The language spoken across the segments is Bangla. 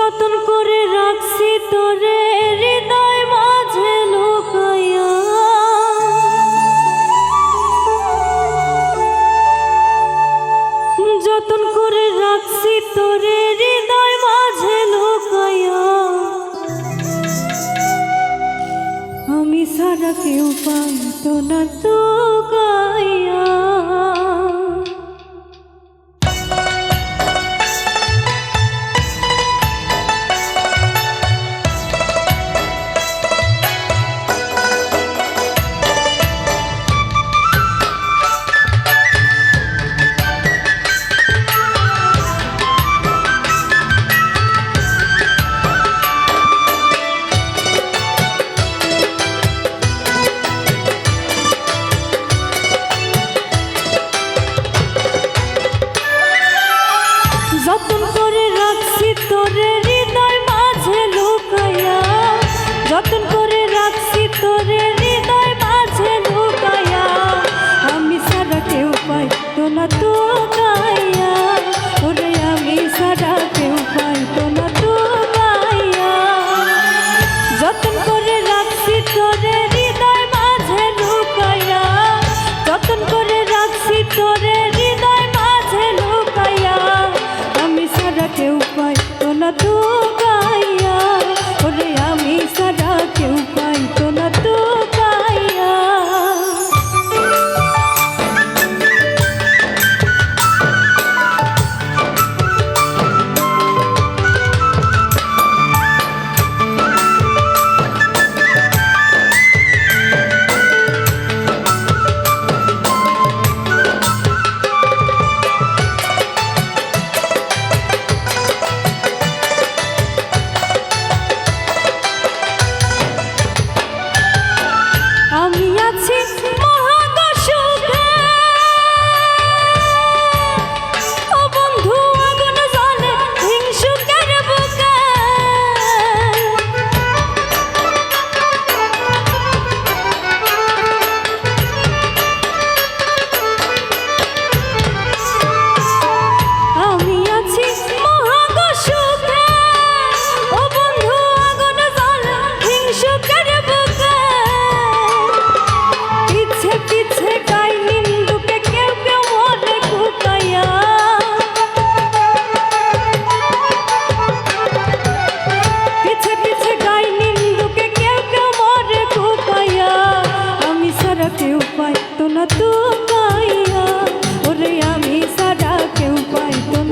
যতন করে রাখছি তোরে, হৃদয় মাঝে লুকাইয়া। যতন করে রাখছি তোরে, হৃদয় মাঝে লুকাইয়া। আমি সারা কেউ পাইতো না তো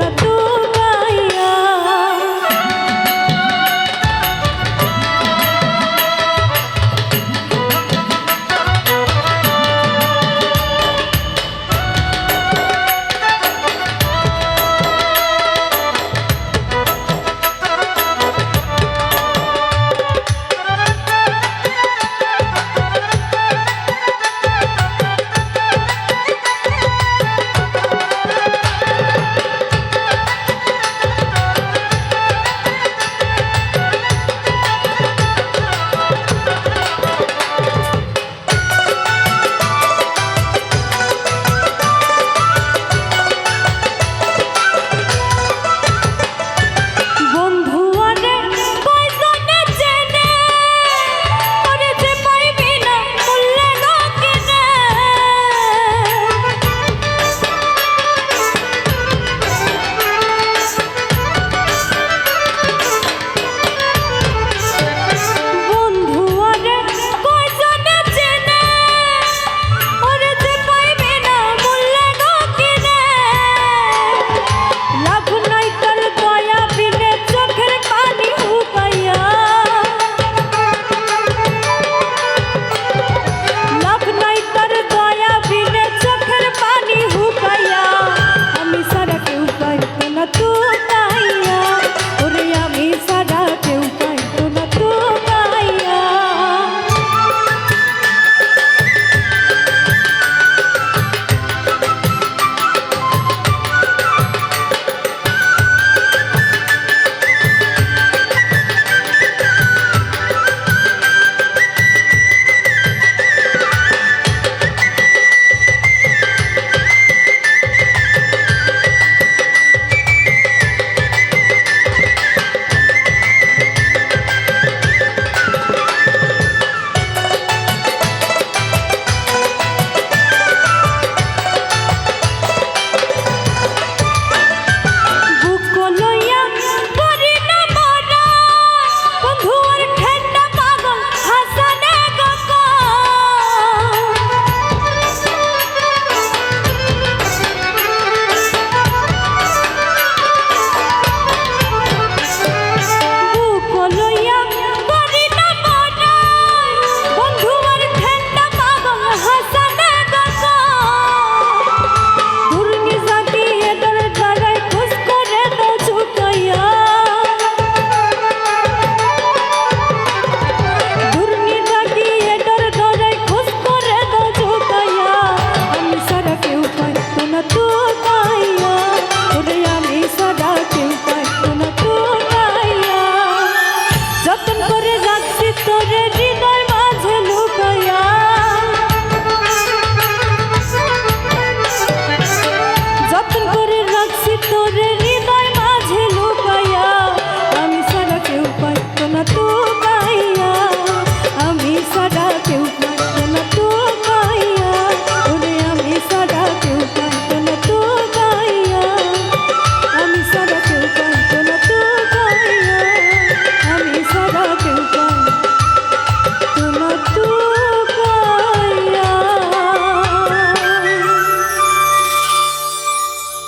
I'm not.